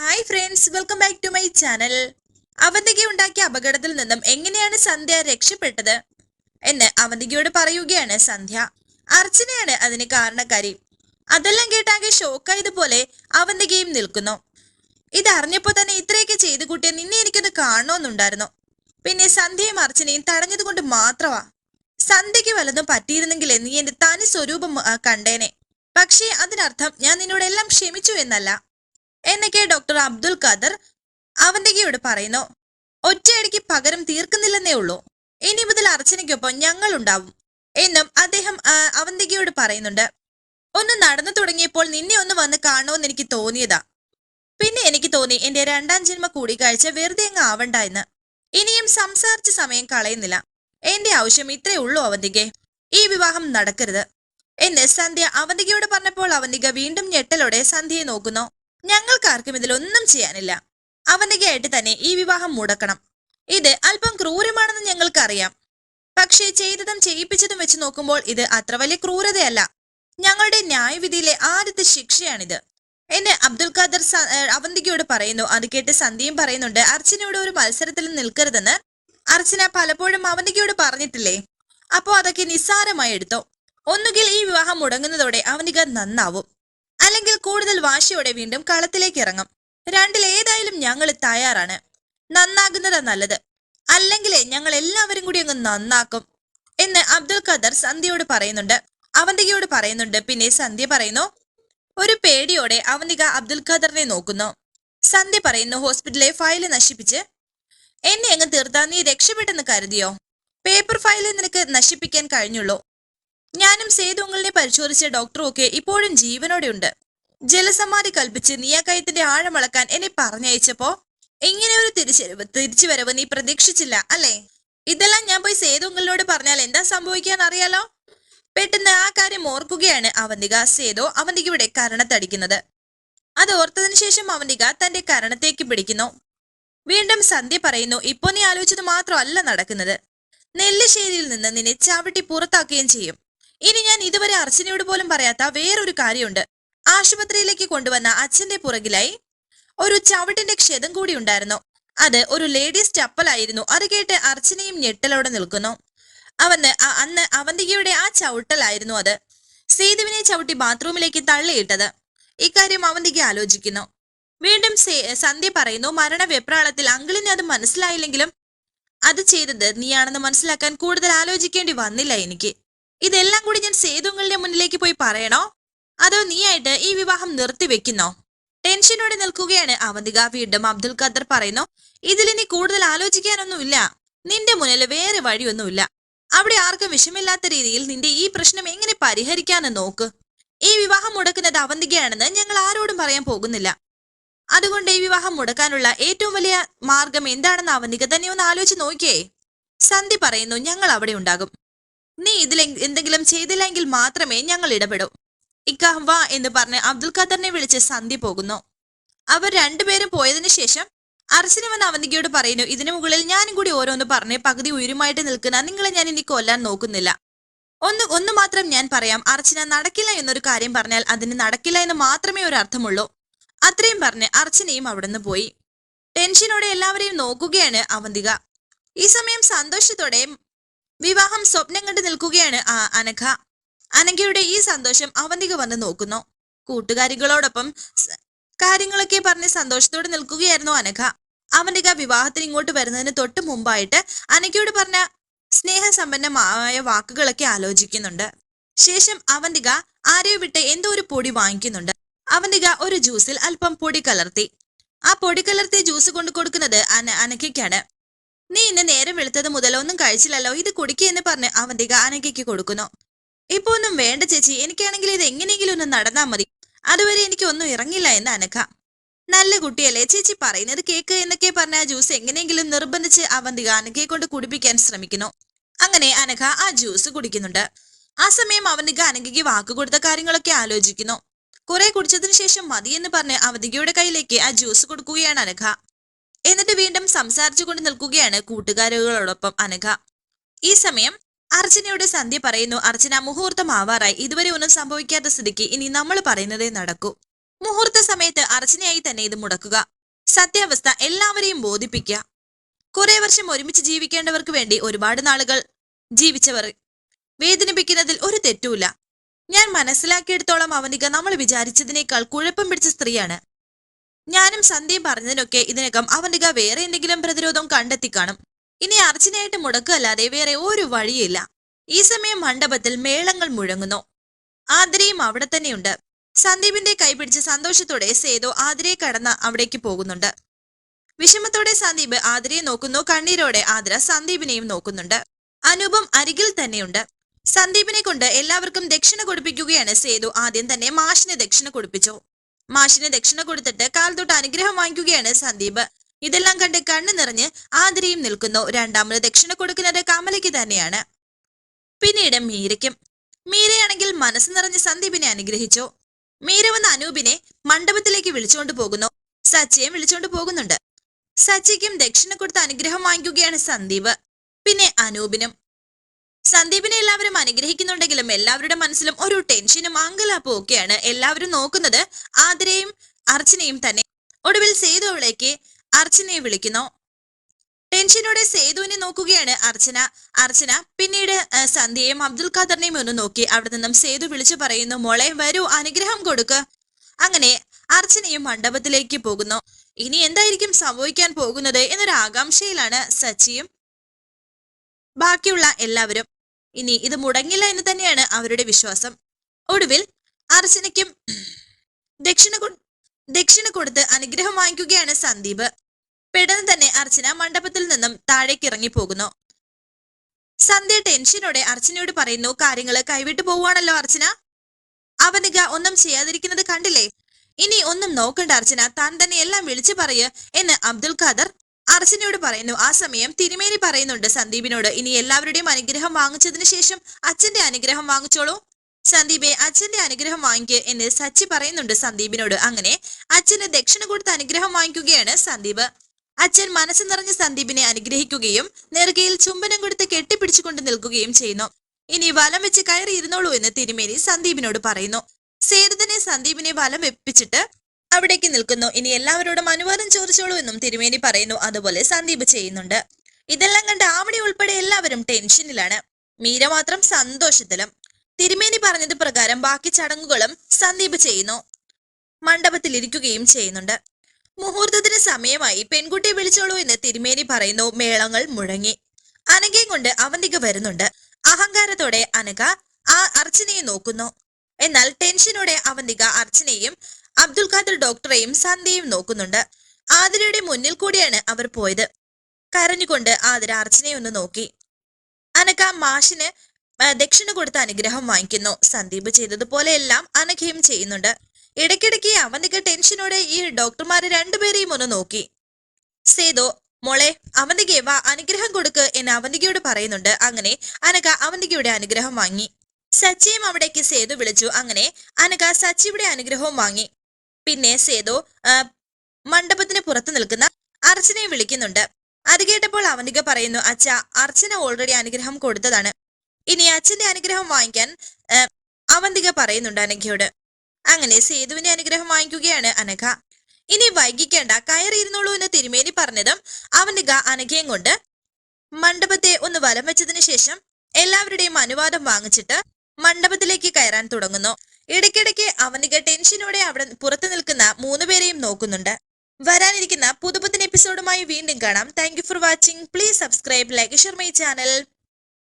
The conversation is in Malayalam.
Hi friends welcome back to my channel Avanthika ഉണ്ടാക്കിയ അപകടത്തിൽ നിന്നും എങ്ങനെയാണ് സന്ധ്യ രക്ഷപ്പെട്ടത് എന്ന് അവന്തികയോട് പറയുകയാണ് സന്ധ്യ. അർച്ചനയാണ് അതിന് കാരണക്കാരി. അതെല്ലാം കേട്ടാകെ ഷോക്കായതുപോലെ അവന്തികയും നിൽക്കുന്നു. ഇതറിഞ്ഞപ്പോൾ തന്നെ ഇത്രയൊക്കെ ചെയ്തു കൂട്ടിയ നിന്നെ എനിക്കൊന്ന് കാണണമെന്നുണ്ടായിരുന്നു പിന്നെ സന്ധ്യയും അർച്ചനയും തടഞ്ഞതുകൊണ്ട് മാത്രമാ. സന്ധ്യയ്ക്ക് വല്ലതും പറ്റിയിരുന്നെങ്കിൽ നീ എന്റെ തനി സ്വരൂപം കണ്ടേനെ. പക്ഷേ അതിനർത്ഥം ഞാൻ നിന്നോടെല്ലാം ക്ഷമിച്ചു എന്നല്ല. എന്നൊക്കെ ഡോക്ടർ അബ്ദുൽ ഖാദർ അവന്തികയോട് പറയുന്നു. ഒറ്റയടിക്ക് പകരം തീർക്കുന്നില്ലെന്നേ ഉള്ളൂ. ഇനി മുതൽ അർച്ചനയ്ക്കൊപ്പം ഞങ്ങൾ ഉണ്ടാവും എന്നും അദ്ദേഹം അവന്തികയോട് പറയുന്നുണ്ട്. ഒന്ന് നടന്നു തുടങ്ങിയപ്പോൾ നിന്നെ ഒന്ന് വന്ന് കാണുമെന്ന് എനിക്ക് തോന്നിയതാ. പിന്നെ എനിക്ക് തോന്നി എന്റെ രണ്ടാം ജന്മ കൂടിക്കാഴ്ച വെറുതെ അങ്ങ് ആവണ്ട എന്ന്. ഇനിയും സംസാരിച്ച സമയം കളയുന്നില്ല. എന്റെ ആവശ്യം ഇത്രേ ഉള്ളൂ അവന്തികെ ഈ വിവാഹം നടക്കരുത്. എന്ന് സന്ധ്യ അവന്തികയോട് പറഞ്ഞപ്പോൾ അവന്തിക വീണ്ടും ഞെട്ടലോടെ സന്ധ്യയെ നോക്കുന്നു. ഞങ്ങൾക്കാർക്കും ഇതിലൊന്നും ചെയ്യാനില്ല. അവന്തികയായിട്ട് തന്നെ ഈ വിവാഹം മുടക്കണം. ഇത് അല്പം ക്രൂരമാണെന്ന് ഞങ്ങൾക്കറിയാം. പക്ഷേ ചെയ്തതും ചെയ്യിപ്പിച്ചതും വെച്ച് നോക്കുമ്പോൾ ഇത് അത്ര വലിയ ക്രൂരതയല്ല. ഞങ്ങളുടെ ന്യായവിധിയിലെ ആദ്യത്തെ ശിക്ഷയാണിത്. എന്നെ അബ്ദുൽ ഖാദർ അവന്തികയോട് പറയുന്നു. അത് കേട്ട് സന്ധ്യയും പറയുന്നുണ്ട് അർച്ചനയോട് ഒരു മത്സരത്തിൽ നിൽക്കരുതെന്ന് അർച്ചന പലപ്പോഴും അവന്തികയോട് പറഞ്ഞിട്ടില്ലേ? അപ്പോ അതൊക്കെ നിസ്സാരമായി എടുത്തോ? ഒന്നുകിൽ ഈ വിവാഹം മുടങ്ങുന്നതോടെ അവനിക നന്നാവും. കൂടുതൽ വാശിയോടെ വീണ്ടും കളത്തിലേക്ക് ഇറങ്ങും. രണ്ടിൽ ഏതായാലും ഞങ്ങൾ തയ്യാറാണ്. നന്നാകുന്നതാ നല്ലത്. അല്ലെങ്കിൽ ഞങ്ങൾ എല്ലാവരും കൂടി അങ്ങ് നന്നാക്കും എന്ന് അബ്ദുൽ ഖദർ സന്ധ്യയോട് പറയുന്നുണ്ട്. അവന്തികയോട് പറയുന്നുണ്ട്. പിന്നെ സന്ധ്യ പറയുന്നു ഒരു പേടിയോടെ അവന്തിക അബ്ദുൽ ഖദറിനെ നോക്കുന്നു. സന്ധ്യ പറയുന്നു ഹോസ്പിറ്റലിലെ ഫയൽ നശിപ്പിച്ച് എന്നെ അങ്ങ് തീർത്താ. നീ രക്ഷപ്പെട്ടെന്ന് കരുതിയോ? പേപ്പർ ഫയൽ നിനക്ക് നശിപ്പിക്കാൻ കഴിഞ്ഞുള്ളൂ. ഞാനും സേതുങ്ങളിനെ പരിശോധിച്ച ഡോക്ടറും ഒക്കെ ഇപ്പോഴും ജീവനോടെ ഉണ്ട് ജലസമാധി കൽപ്പിച്ച് നീയാക്കയത്തിന്റെ ആഴമളക്കാൻ എന്നെ പറഞ്ഞയച്ചപ്പോ എങ്ങനെ ഒരു തിരിച്ചുവരവ് തിരിച്ചുവരവ് നീ പ്രതീക്ഷിച്ചില്ല അല്ലേ? ഇതെല്ലാം ഞാൻ പോയി സേതുങ്ങളിനോട് പറഞ്ഞാൽ എന്താ സംഭവിക്കാൻ അറിയാലോ? പെട്ടെന്ന് ആ കാര്യം ഓർക്കുകയാണ് അവന്തിക. സേതു അവന്തികയുടെ കരണത്തടിക്കുന്നത്. അത് ഓർത്തതിനു ശേഷം അവന്തിക തന്റെ കരണത്തേക്ക് പിടിക്കുന്നു. വീണ്ടും സന്ധ്യ പറയുന്നു ഇപ്പൊ നീ ആലോചിച്ചത് മാത്രമല്ല നടക്കുന്നത്. നെല്ലിശ്ശേരിയിൽ നിന്ന് നിന്നെ ചവിട്ടി പുറത്താക്കുകയും ചെയ്യും. ഇനി ഞാൻ ഇതുവരെ അർച്ചനയോട് പോലും പറയാത്ത വേറൊരു കാര്യമുണ്ട്. ആശുപത്രിയിലേക്ക് കൊണ്ടുവന്ന അച്ഛന്റെ പുറകിലായി ഒരു ചവിട്ടിന്റെ ക്ഷതം കൂടി ഉണ്ടായിരുന്നു. അത് ഒരു ലേഡീസ് ചപ്പലായിരുന്നു. അത് കേട്ട് അർച്ചനയും ഞെട്ടലോടെ നിൽക്കുന്നു. അവന് അന്ന് അവന്തികയുടെ ആ ചവിട്ടലായിരുന്നു അത്. സേതുവിനെ ചവിട്ടി ബാത്റൂമിലേക്ക് തള്ളിയിട്ടത്. ഇക്കാര്യം അവന്തിക ആലോചിക്കുന്നു. വീണ്ടും സന്ധ്യ പറയുന്നു മരണ വെപ്രാളത്തിൽ അങ്കിളിന് അത് മനസ്സിലായില്ലെങ്കിലും അത് ചെയ്തത് നീയാണെന്ന് മനസ്സിലാക്കാൻ കൂടുതൽ ആലോചിക്കേണ്ടി വന്നില്ല എനിക്ക്. ഇതെല്ലാം കൂടി ഞാൻ സേതുങ്ങളുടെ മുന്നിലേക്ക് പോയി പറയണോ? അതോ നീയായിട്ട് ഈ വിവാഹം നിർത്തിവെക്കുന്നോ ടെൻഷനോടെ നിൽക്കുകയാണ് അവന്തിക. വീണ്ടും അബ്ദുൽ ഖദർ പറയുന്നു ഇതിലിനി കൂടുതൽ ആലോചിക്കാനൊന്നുമില്ല. നിന്റെ മുന്നിൽ വേറെ വഴിയൊന്നുമില്ല. അവിടെ ആർക്കും വിഷമില്ലാത്ത രീതിയിൽ നിന്റെ ഈ പ്രശ്നം എങ്ങനെ പരിഹരിക്കാന്ന് നോക്ക്. ഈ വിവാഹം മുടക്കുന്നത് അവന്തികയാണെന്ന് ഞങ്ങൾ ആരോടും പറയാൻ പോകുന്നില്ല. അതുകൊണ്ട് ഈ വിവാഹം മുടക്കാനുള്ള ഏറ്റവും വലിയ മാർഗം എന്താണെന്ന് അവന്തിക തന്നെ ഒന്ന് ആലോചിച്ച് നോക്കിയേ. സന്ധി പറയുന്നു ഞങ്ങൾ അവിടെ ഉണ്ടാകും. നീ ഇതിൽ എന്തെങ്കിലും ചെയ്തില്ലെങ്കിൽ മാത്രമേ ഞങ്ങൾ ഇടപെടൂ. ഇക്ക വാ എന്ന് പറഞ്ഞ് അബ്ദുൽ ഖാദറിനെ വിളിച്ച് സന്ധി പോകുന്നു. അവർ രണ്ടുപേരും പോയതിനു ശേഷം അർച്ചന വന്ന് അവന്തികയോട് പറയുന്നു ഇതിനു മുകളിൽ ഞാനും കൂടി ഓരോന്ന് പറഞ്ഞ് പകുതി ഉയരുമായിട്ട് നിൽക്കുന്ന നിങ്ങളെ ഞാൻ ഇനി കൊല്ലാൻ നോക്കുന്നില്ല. ഒന്ന് ഒന്ന് മാത്രം ഞാൻ പറയാം. അർച്ചന നടക്കില്ല എന്നൊരു കാര്യം പറഞ്ഞാൽ അതിന് നടക്കില്ല എന്ന് മാത്രമേ ഒരു അർത്ഥമുള്ളൂ. അത്രയും പറഞ്ഞ് അർച്ചനയും അവിടുന്ന് പോയി. ടെൻഷനോടെ എല്ലാവരെയും നോക്കുകയാണ് അവന്തിക. ഈ സമയം സന്തോഷത്തോടെ വിവാഹം സ്വപ്നം കണ്ടു നിൽക്കുകയാണ് അനഘ. അനഘയുടെ ഈ സന്തോഷം അവന്തിക വന്ന് നോക്കുന്നു. കൂട്ടുകാരികളോടൊപ്പം കാര്യങ്ങളൊക്കെ പറഞ്ഞ് സന്തോഷത്തോടെ നിൽക്കുകയായിരുന്നു അനഘ. അവന്തിക വിവാഹത്തിന് ഇങ്ങോട്ട് വരുന്നതിന് തൊട്ട് മുമ്പായിട്ട് അനഘയോട് പറഞ്ഞ സ്നേഹസമ്പന്നമായ വാക്കുകളൊക്കെ ആലോചിക്കുന്നുണ്ട്. ശേഷം അവന്തിക ആരെയോ വിട്ട് എന്തോ ഒരു പൊടി വാങ്ങിക്കുന്നുണ്ട്. അവന്തിക ഒരു ജ്യൂസിൽ അല്പം പൊടി കലർത്തി. ആ പൊടി കലർത്തിയ ജ്യൂസ് കൊണ്ട് കൊടുക്കുന്നത് അന അനഘയ്ക്കാണ്. നീ ഇന്ന് നേരം വെളുത്തത് മുതൽ ഒന്നും കഴിച്ചില്ലല്ലോ ഇത് കുടിക്കുക എന്ന് പറഞ്ഞ് അവന്തിക അനഘയ്ക്ക് കൊടുക്കുന്നു. ഇപ്പൊ ഒന്നും വേണ്ട ചേച്ചി. എനിക്കാണെങ്കിൽ ഇത് എങ്ങനെയെങ്കിലും ഒന്ന് നടന്നാ മതി. അതുവരെ എനിക്ക് ഒന്നും ഇറങ്ങില്ല എന്ന് അനഘ. നല്ല കുട്ടിയല്ലേ? ചേച്ചി പറയുന്നത് കേക്ക് എന്നൊക്കെ പറഞ്ഞ ജ്യൂസ് എങ്ങനെയെങ്കിലും നിർബന്ധിച്ച് അവന്തിക അനഘയെ കൊണ്ട് കുടിപ്പിക്കാൻ ശ്രമിക്കുന്നു. അങ്ങനെ അനഘ ആ ജ്യൂസ് കുടിക്കുന്നുണ്ട്. ആ സമയം അവന്തിക അനഘയ്ക്ക് വാക്ക് കൊടുത്ത കാര്യങ്ങളൊക്കെ ആലോചിക്കുന്നു. കുറെ കുടിച്ചതിന് ശേഷം മതിയെന്ന് പറഞ്ഞ് അവന്തികയുടെ കയ്യിലേക്ക് ആ ജ്യൂസ് കൊടുക്കുകയാണ് അനഘ. എന്നിട്ട് വീണ്ടും സംസാരിച്ചു കൊണ്ട് നിൽക്കുകയാണ് കൂട്ടുകാരികളോടൊപ്പം അനഘ. ഈ സമയം അർച്ചനയോട് സന്ധ്യ പറയുന്നു അർച്ചന മുഹൂർത്തം ആവാറായി ഇതുവരെ ഒന്നും സംഭവിക്കാത്ത സ്ഥിതിക്ക് ഇനി നമ്മൾ പറയുന്നതേ നടക്കൂ. മുഹൂർത്ത സമയത്ത് അർച്ചനയായി തന്നെ ഇത് മുടക്കുക. സത്യാവസ്ഥ എല്ലാവരെയും ബോധിപ്പിക്കുക. കുറെ വർഷം ഒരുമിച്ച് ജീവിക്കേണ്ടവർക്ക് വേണ്ടി ഒരുപാട് നാളുകൾ ജീവിച്ചവർ വേദനിപ്പിക്കുന്നതിൽ ഒരു തെറ്റുമില്ല. ഞാൻ മനസ്സിലാക്കിയെടുത്തോളം അവനിക നമ്മൾ വിചാരിച്ചതിനേക്കാൾ കുഴപ്പം പിടിച്ച സ്ത്രീയാണ്. ഞാനും സന്ധ്യയും പറഞ്ഞതിനൊക്കെ ഇതിനകം അവനിക വേറെ എന്തെങ്കിലും പ്രതിരോധം കണ്ടെത്തി കാണും. ഇനി അർച്ചനയായിട്ട് മുടക്കല്ലാതെ വേറെ ഒരു വഴിയില്ല. ഈ സമയം മണ്ഡപത്തിൽ മേളങ്ങൾ മുഴങ്ങുന്നു. ആതിരയും അവിടെ തന്നെയുണ്ട്. സന്ദീപിന്റെ കൈപിടിച്ച് സന്തോഷത്തോടെ സേതു ആതിരയെ കടന്ന് അവിടേക്ക് പോകുന്നുണ്ട്. വിഷമത്തോടെ സന്ദീപ് ആതിരയെ നോക്കുന്നു. കണ്ണീരോടെ ആതിര സന്ദീപിനെയും നോക്കുന്നുണ്ട്. അനൂപം അരികിൽ തന്നെയുണ്ട്. സന്ദീപിനെ കൊണ്ട് എല്ലാവർക്കും ദക്ഷിണ കൊടുപ്പിക്കുകയാണ് സേതു. ആദ്യം തന്നെ മാഷിനെ ദക്ഷിണ കൊടുപ്പിച്ചു. മാഷിനെ ദക്ഷിണ കൊടുത്തിട്ട് കാൽ തൊട്ട് അനുഗ്രഹം വാങ്ങിക്കുകയാണ് സന്ദീപ്. ഇതെല്ലാം കണ്ട് കണ്ണു നിറഞ്ഞ് ആതിരയും നിൽക്കുന്നു. രണ്ടാമത് ദക്ഷിണ കൊടുക്കുന്നത് കമലയ്ക്ക് തന്നെയാണ്. പിന്നീട് മീരയ്ക്കും. മീരയാണെങ്കിൽ മനസ്സ് നിറഞ്ഞ് സന്ദീപിനെ അനുഗ്രഹിച്ചു. മീര വന്ന അനൂപിനെ മണ്ഡപത്തിലേക്ക് വിളിച്ചുകൊണ്ട് പോകുന്നു. സച്ചിയെ വിളിച്ചുകൊണ്ട് പോകുന്നുണ്ട്. സച്ചിക്കും ദക്ഷിണ കൊടുത്ത് അനുഗ്രഹം വാങ്ങിക്കുകയാണ് സന്ദീപ്. പിന്നെ അനൂപിനും. സന്ദീപിനെ എല്ലാവരും അനുഗ്രഹിക്കുന്നുണ്ടെങ്കിലും എല്ലാവരുടെ മനസ്സിലും ഒരു ടെൻഷനും അങ്കലാപ്പും ഒക്കെയാണ്. എല്ലാവരും നോക്കുന്നത് ആതിരയും അർച്ചനയും തന്നെ. ഒടുവിൽ സേതു അവളേക്ക് അർച്ചനയെ വിളിക്കുന്നു. ടെൻഷനോടെ സേതുവിനെ നോക്കുകയാണ് അർച്ചന. അർച്ചന പിന്നീട് സന്ധ്യയും അബ്ദുൽ ഖാദറിനെയും ഒന്ന് നോക്കി. അവിടെ നിന്നും സേതു വിളിച്ചു പറയുന്നു മോളെ വരൂ അനുഗ്രഹം കൊടുക്ക്. അങ്ങനെ അർച്ചനയും മണ്ഡപത്തിലേക്ക് പോകുന്നു. ഇനി എന്തായിരിക്കും സംഭവിക്കാൻ പോകുന്നത്? എന്നൊരു ആകാംക്ഷയിലാണ് സച്ചിയും ബാക്കിയുള്ള എല്ലാവരും. ഇനി ഇത് മുടങ്ങില്ല എന്ന് തന്നെയാണ് അവരുടെ വിശ്വാസം. ഒടുവിൽ അർച്ചനയ്ക്കും ദക്ഷിണ ദക്ഷിണ കൊടുത്ത് അനുഗ്രഹം വാങ്ങിക്കുകയാണ് സന്ദീപ്. പെട്ടെന്ന് തന്നെ അർച്ചന മണ്ഡപത്തിൽ നിന്നും താഴേക്ക് ഇറങ്ങി പോകുന്നു സന്ധ്യ ടെൻഷനോടെ അർച്ചനയോട് പറയുന്നു കാര്യങ്ങൾ കൈവിട്ടു പോവുകയാണല്ലോ അർച്ചന. അവനിക ഒന്നും ചെയ്യാതിരിക്കുന്നത് കണ്ടില്ലേ? ഇനി ഒന്നും നോക്കണ്ട അർച്ചന. താൻ തന്നെ എല്ലാം വിളിച്ചു പറയ് എന്ന് അബ്ദുൽ ഖാദർ അർച്ചനയോട് പറയുന്നു. ആ സമയം തിരുമേനി പറയുന്നുണ്ട് സന്ദീപിനോട് ഇനി എല്ലാവരുടെയും അനുഗ്രഹം വാങ്ങിച്ചതിന് ശേഷം അച്ഛന്റെ അനുഗ്രഹം വാങ്ങിച്ചോളൂ. സന്ദീപെ അച്ഛന്റെ അനുഗ്രഹം വാങ്ങിക്കുക എന്ന് സച്ചി പറയുന്നുണ്ട് സന്ദീപിനോട്. അങ്ങനെ അച്ഛന് ദക്ഷിണ കൊടുത്ത് അനുഗ്രഹം വാങ്ങിക്കുകയാണ് സന്ദീപ്. അച്ഛൻ മനസ്സ് നിറഞ്ഞ സന്ദീപിനെ അനുഗ്രഹിക്കുകയും നെറുകയിൽ ചുംബനം കൊടുത്ത് കെട്ടിപ്പിടിച്ചുകൊണ്ട് നിൽക്കുകയും ചെയ്യുന്നു. ഇനി വലം വെച്ച് കയറി ഇരുന്നോളൂ എന്ന് തിരുമേനി സന്ദീപിനോട് പറയുന്നു. സേതുതനെ സന്ദീപിനെ വലം വെപ്പിച്ചിട്ട് അവിടേക്ക് നിൽക്കുന്നു. ഇനി എല്ലാവരോടും അനുവാദം ചോദിച്ചോളൂ എന്നും തിരുമേനി പറയുന്നു. അതുപോലെ സന്ദീപ് ചെയ്യുന്നുണ്ട്. ഇതെല്ലാം കണ്ട് ആവണി ഉൾപ്പെടെ എല്ലാവരും ടെൻഷനിലാണ്. മീര മാത്രം സന്തോഷത്തിലും. തിരുമേനി പറഞ്ഞത് പ്രകാരം ബാക്കി ചടങ്ങുകളും സന്ദീപ് ചെയ്യുന്നു. മണ്ഡപത്തിൽ ഇരിക്കുകയും ചെയ്യുന്നുണ്ട്. മുഹൂർത്തത്തിന് സമയമായി പെൺകുട്ടിയെ വിളിച്ചോളൂ എന്ന് തിരുമേനി പറയുന്നു. മേളങ്ങൾ മുഴങ്ങി. അനഘയും കൊണ്ട് അവന്തിക വരുന്നുണ്ട്. അഹങ്കാരത്തോടെ അനക ആ അർച്ചനയെ നോക്കുന്നു. എന്നാൽ ടെൻഷനോടെ അവന്തിക അർച്ചനയും അബ്ദുൽ ഖാദർ ഡോക്ടറെയും സന്ധ്യയും നോക്കുന്നുണ്ട്. ആതിരയുടെ മുന്നിൽ കൂടിയാണ് അവർ പോയത്. കരഞ്ഞുകൊണ്ട് ആതിര അർച്ചനയെ ഒന്ന് നോക്കി. അനഘ മാഷിന് ദക്ഷിണ കൊടുത്ത അനുഗ്രഹം വാങ്ങിക്കുന്നു. സന്ദീപ് ചെയ്തതുപോലെയെല്ലാം അനഘയും ചെയ്യുന്നുണ്ട്. ഇടയ്ക്കിടയ്ക്ക് അവന്തിക ടെൻഷനോടെ ഈ ഡോക്ടർമാരെ രണ്ടുപേരെയും ഒന്ന് നോക്കി. സേതോ മോളെ അവന്തികയെ വാ അനുഗ്രഹം കൊടുക്ക് എന്ന് അവന്തികയോട് പറയുന്നുണ്ട്. അങ്ങനെ അനക അവന്തികയുടെ അനുഗ്രഹം വാങ്ങി. സച്ചിയും അവിടേക്ക് സേതു വിളിച്ചു. അങ്ങനെ അനക സച്ചിയുടെ അനുഗ്രഹവും വാങ്ങി. പിന്നെ സേതു മണ്ഡപത്തിന് പുറത്തു നിൽക്കുന്ന അർച്ചനയെ വിളിക്കുന്നുണ്ട്. അത് കേട്ടപ്പോൾ അവന്തിക പറയുന്നു അച്ഛ അർച്ചന ഓൾറെഡി അനുഗ്രഹം കൊടുത്തതാണ്. ഇനി അച്ഛന്റെ അനുഗ്രഹം വാങ്ങിക്കാൻ അവന്തിക പറയുന്നുണ്ട് അനഘയോട്. അങ്ങനെ സേതുവിന്റെ അനുഗ്രഹം വാങ്ങിക്കുകയാണ് അനഘ. ഇനി വൈകിക്കേണ്ട കയറിയിരുന്നോളൂ എന്ന് തിരുമേനി പറഞ്ഞതും അവന്റെ ഗ അനഘയും കൊണ്ട് മണ്ഡപത്തെ ഒന്ന് വലം വെച്ചതിന് ശേഷം എല്ലാവരുടെയും അനുവാദം വാങ്ങിച്ചിട്ട് മണ്ഡപത്തിലേക്ക് കയറാൻ തുടങ്ങുന്നു. ഇടയ്ക്കിടയ്ക്ക് അവനിക ടെൻഷനോടെ അവിടെ പുറത്തു നിൽക്കുന്ന മൂന്നുപേരെയും നോക്കുന്നുണ്ട്. വരാനിരിക്കുന്ന പുതുപുത്തൻ എപ്പിസോഡുമായി വീണ്ടും കാണാം. Thank for watching please subscribe like share my channel